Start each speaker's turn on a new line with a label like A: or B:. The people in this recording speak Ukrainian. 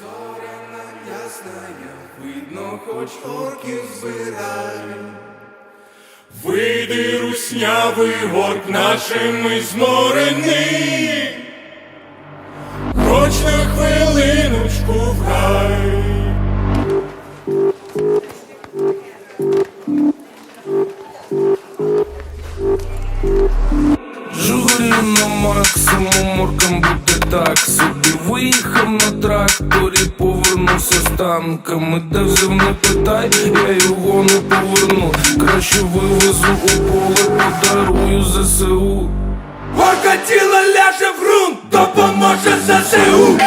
A: Зоряна ясная, видно, хоч орків збирай.
B: Вийди, руснявий горк нашими зморений, Хоч на хвилиночку гай.
C: Журі на максимум оркам буде так собі Виїхав на тракторі, повернувся з танками. Де взяв не питай, я його не поверну. Краще вивезу у поле, подарую ЗСУ.
B: Орка тіло ляже в грунт, допоможе ЗСУ.